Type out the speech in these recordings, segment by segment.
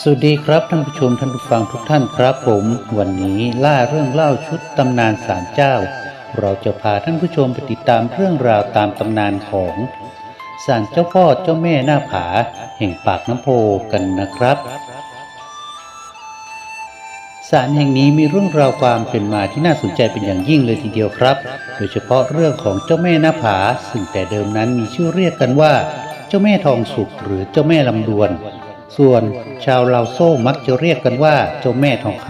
สวัสดีครับท่านผู้ชมท่านผู้ฟังทุกท่านครับผม วันนี้ล่าเรื่องเล่าชุดตำนานศาลเจ้า เราจะพาท่านผู้ชมไปติดตามเรื่องราวตามตำนานของศาลเจ้าพ่อเจ้าแม่หน้าผา แห่งปากน้ำโพกันนะครับศาลแห่งนี้มีเรื่องราวความเป็นมาที่น่าสนใจเป็นอย่างยิ่งเลยทีเดียวครับ โดยเฉพาะเรื่องของเจ้าแม่หน้าผา ซึ่งแต่เดิมนั้นมีชื่อเรียกกันว่า เจ้าแม่ทองสุกหรือเจ้าแม่ลำดวน ส่วนชาวลาวโซ่มักจะเรียกกันว่าเจ้าแม่ทองค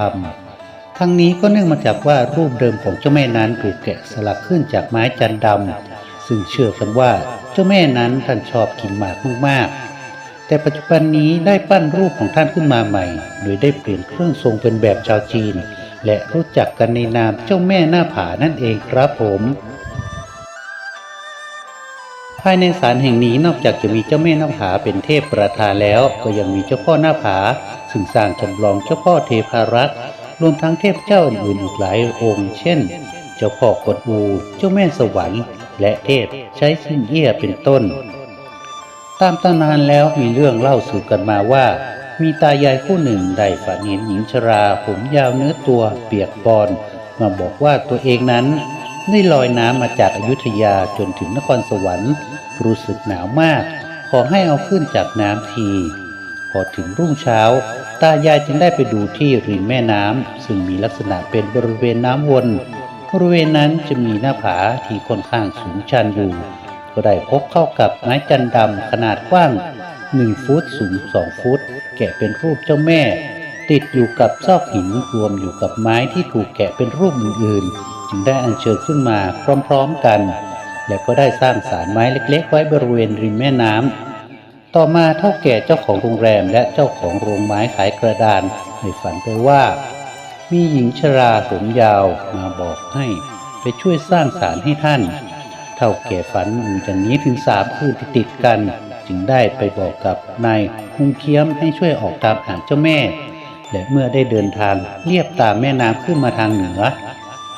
ำทั้งนี้ก็เนื่องมาจากว่ารูปเดิมของเจ้าแม่นั้นถูกแกะสลักขึ้นจากไม้จันดำซึ่งเชื่อกันว่าเจ้าแม่นั้นท่านชอบกินหมากมากๆ แต่ปัจจุบันนี้ได้ปั้นรูปของท่านขึ้นมาใหม่ โดยได้เปลี่ยนเครื่องทรงเป็นแบบชาวจีน และรู้จักกันในนามเจ้าแม่หน้าผานั่นเองครับผม ภายในศาลแห่งนี้นอกจากจะมีเจ้าแม่หน้าผาเป็นเทพประธานแล้ว ก็ยังมีเจ้าพ่อหน้าผาซึ่งสร้างจำลองเจ้าพ่อเทพารักษ์รวมทั้งเทพเจ้าอื่นอีกหลายองค์ เช่น เจ้าพ่อกดบูเจ้าแม่สวรรค์ และเทพใช้ซิ่งเอี้ยเป็นต้น ตามตำนานแล้วมีเรื่องเล่าสู่กันมาว่า มีตายายคู่หนึ่งได้ฝันเห็นหญิงชราผมยาวเนื้อตัวเปียกปอน มาบอกว่าตัวเองนั้น ได้ลอยน้ำมาจากอายุทยาจนถึงนครสวรรค์ รู้สึกหนาวมาก ขอให้เอาขึ้นจากน้ำที พอถึงรุ่งเช้า ตายายจึงได้ไปดูที่ริมแม่น้ำซึ่งมีลักษณะเป็นบริเวณน้ำวนบริเวณนั้นจะมีหน้าผาที่ค่อนข้างสูงชันอยู่ ก็ได้พบเข้ากับไม้จันดำขนาดกว้าง 1 ฟุตสูง 2 ฟุต แกะเป็นรูปเจ้าแม่ ติดอยู่กับซอกหินรวมอยู่กับไม้ที่ถูกแกะเป็นรูปอื่นๆ ได้อัญเชิญขึ้นมาพร้อมๆกัน และก็ได้สร้างศาลไม้เล็กๆ ไว้บริเวณริมแม่น้ำต่อมาเท่าแก่เจ้าของโรงแรมและเจ้าของโรงไม้ขายกระดานได้ฝันไปว่า มีหญิงชราผมยาวมาบอกให้ไปช่วยสร้างศาลให้ท่าน เท่าแก่ฝันอยู่อย่างนี้ถึงสามคืนติดกัน จึงได้ไปบอกกับนายคุงเคี้ยมให้ช่วยออกตามหาเจ้าแม่ และเมื่อได้เดินทางเลียบตามแม่น้ำขึ้นมาทางเหนือ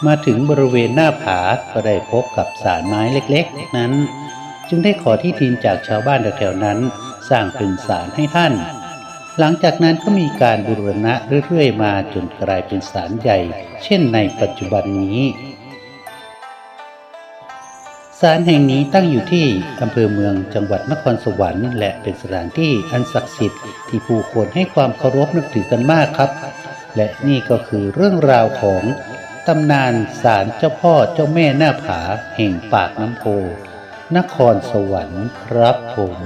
มาถึงบริเวณหน้าผาก็ได้พบกับสารไม้เล็กๆ นั้น จึงได้ขอที่ดินจากชาวบ้านแถวๆนั้น สร้างเป็นศาลให้ท่าน หลังจากนั้นก็มีการบูรณะเรื่อยๆ มาจนกลายเป็นศาลใหญ่ เช่นในปัจจุบันนี้ศาลแห่งนี้ตั้งอยู่ที่อำเภอเมืองจังหวัดนครสวรรค์และเป็นสถานที่อันศักดิ์สิทธิ์ที่ผู้คนให้ความเคารพนับถือกันมากครับ และนี่ก็คือเรื่องราวของ ตำนานศาลเจ้าพ่อเจ้าแม่หน้าผาแห่งปากน้ำโพนครสวรรค์ครับผม